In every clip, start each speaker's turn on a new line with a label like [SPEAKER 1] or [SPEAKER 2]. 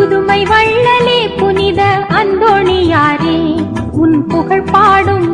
[SPEAKER 1] புதுமை வள்ளலே புனித அந்தோணியாரே உன் புகழ் பாடும்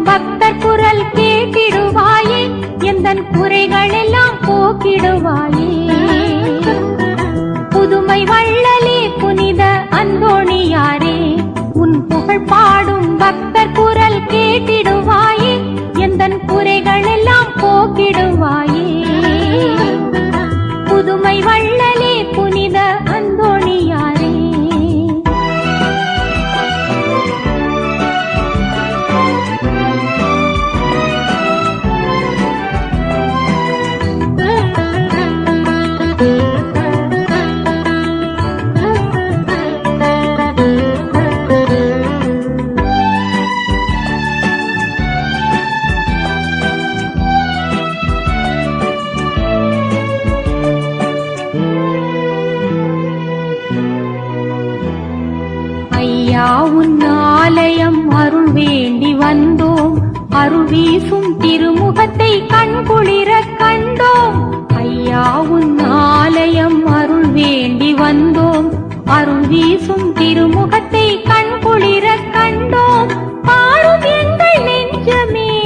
[SPEAKER 1] ஐயா உன் ஆலயம் அருள் வேண்டி வந்தோம். அருள் வீசும் திருமுகத்தை கண்குளிர கண்டோம். ஐயா உன் ஆலயம் அருள் வேண்டி வந்தோம். அருள் வீசும் திருமுகத்தை கண்குளிர கண்டோம். பாடும் எங்கள் நெஞ்சமே.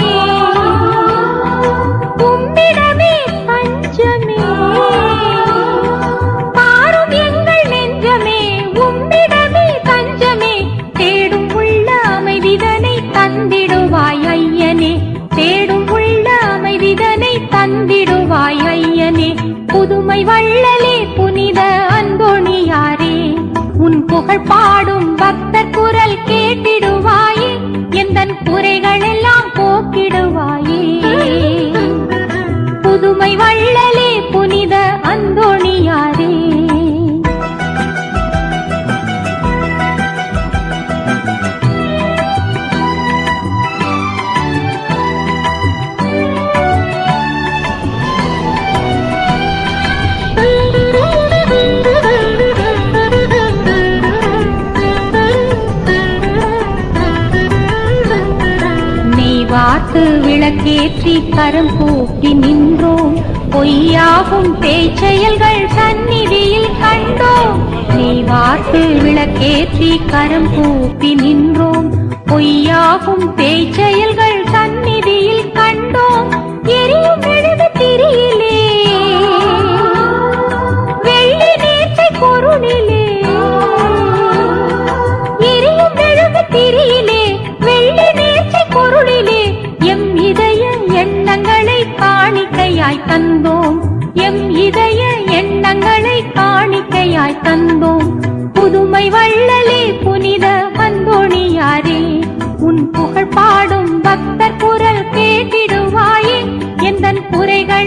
[SPEAKER 1] உம்மிடமே பஞ்சமே. பாடும் எங்கள் நெஞ்சமே. உம்மிடமே புகழ் பாடும் பக்தர் நீ வாத்து விளக்கேற்றி கரம் கூப்பி நின்றோம். பொய்யாகும் பேச்செயல்கள் சந்நிதியில் கண்டோம். நீ வாத்து விளக்கேற்றி கரம் கூப்பி நின்றோம். பொய்யாகும் பேச்செயல்கள் சந்நிதியில் கண்டோம். எரியும் எழுது திரியிலே. வெள்ளி நேற்றை பொருளில் காணிக்கையாய் தந்தோம். எம் இதய எண்ணங்களை காணிக்கையாய் தந்தோம். புதுமை வள்ளலே புனித வந்தோணியாரே உன் புகழ் பாடும் பக்தர் குரல் கேட்டிடுவாயே எந்த குறைகள்